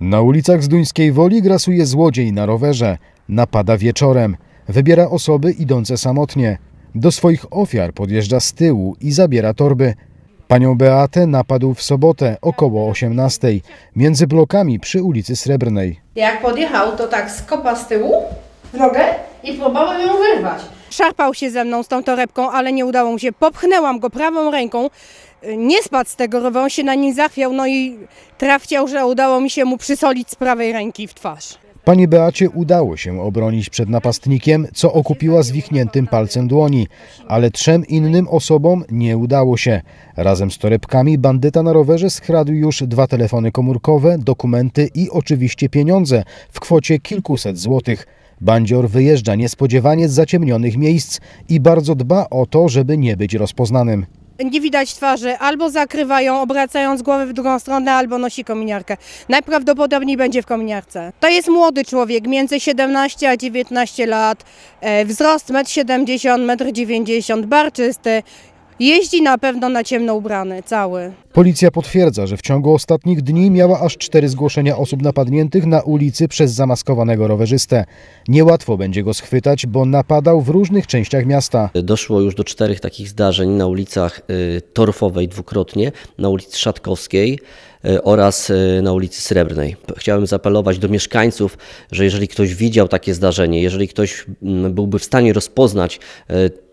Na ulicach Zduńskiej Woli grasuje złodziej na rowerze. Napada wieczorem. Wybiera osoby idące samotnie. Do swoich ofiar podjeżdża z tyłu i zabiera torby. Panią Beatę napadł w sobotę około 18 między blokami przy ulicy Srebrnej. Jak podjechał, to tak skopa z tyłu w nogę i próbował ją wyrwać. Szarpał się ze mną z tą torebką, ale nie udało mu się. Popchnęłam go prawą ręką. Nie spadł z tego rowu, on się na nim zachwiał, no i trafciał, że udało mi się mu przysolić z prawej ręki w twarz. Pani Beacie udało się obronić przed napastnikiem, co okupiła zwichniętym palcem dłoni, ale trzem innym osobom nie udało się. Razem z torebkami bandyta na rowerze skradł już dwa telefony komórkowe, dokumenty i oczywiście pieniądze w kwocie kilkuset złotych. Bandzior wyjeżdża niespodziewanie z zaciemnionych miejsc i bardzo dba o to, żeby nie być rozpoznanym. Nie widać twarzy, albo zakrywają, obracając głowę w drugą stronę, albo nosi kominiarkę. Najprawdopodobniej będzie w kominiarce. To jest młody człowiek, między 17 a 19 lat, e, wzrost 1,70 m, 1,90 m, barczysty. Jeździ na pewno na ciemno ubrany, cały. Policja potwierdza, że w ciągu ostatnich dni miała aż cztery zgłoszenia osób napadniętych na ulicy przez zamaskowanego rowerzystę. Niełatwo będzie go schwytać, bo napadał w różnych częściach miasta. Doszło już do czterech takich zdarzeń na ulicach y, Torfowej dwukrotnie, na ulicy Szatkowskiej y, oraz y, na ulicy Srebrnej. Chciałem zaapelować do mieszkańców, że jeżeli ktoś widział takie zdarzenie, jeżeli ktoś mm, byłby w stanie rozpoznać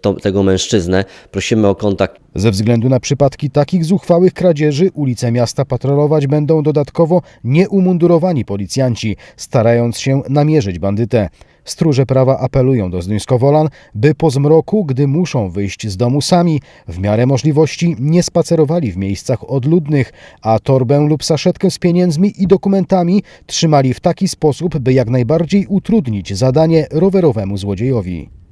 to, tego mężczyznę, prosimy o kontakt Ze względu na przypadki takich zuchwałych kradzieży ulice miasta patrolować będą dodatkowo nieumundurowani policjanci, starając się namierzyć bandytę. Stróże prawa apelują do Zduńskowolan, by po zmroku, gdy muszą wyjść z domu sami, w miarę możliwości nie spacerowali w miejscach odludnych, a torbę lub saszetkę z pieniędzmi i dokumentami trzymali w taki sposób, by jak najbardziej utrudnić zadanie rowerowemu złodziejowi.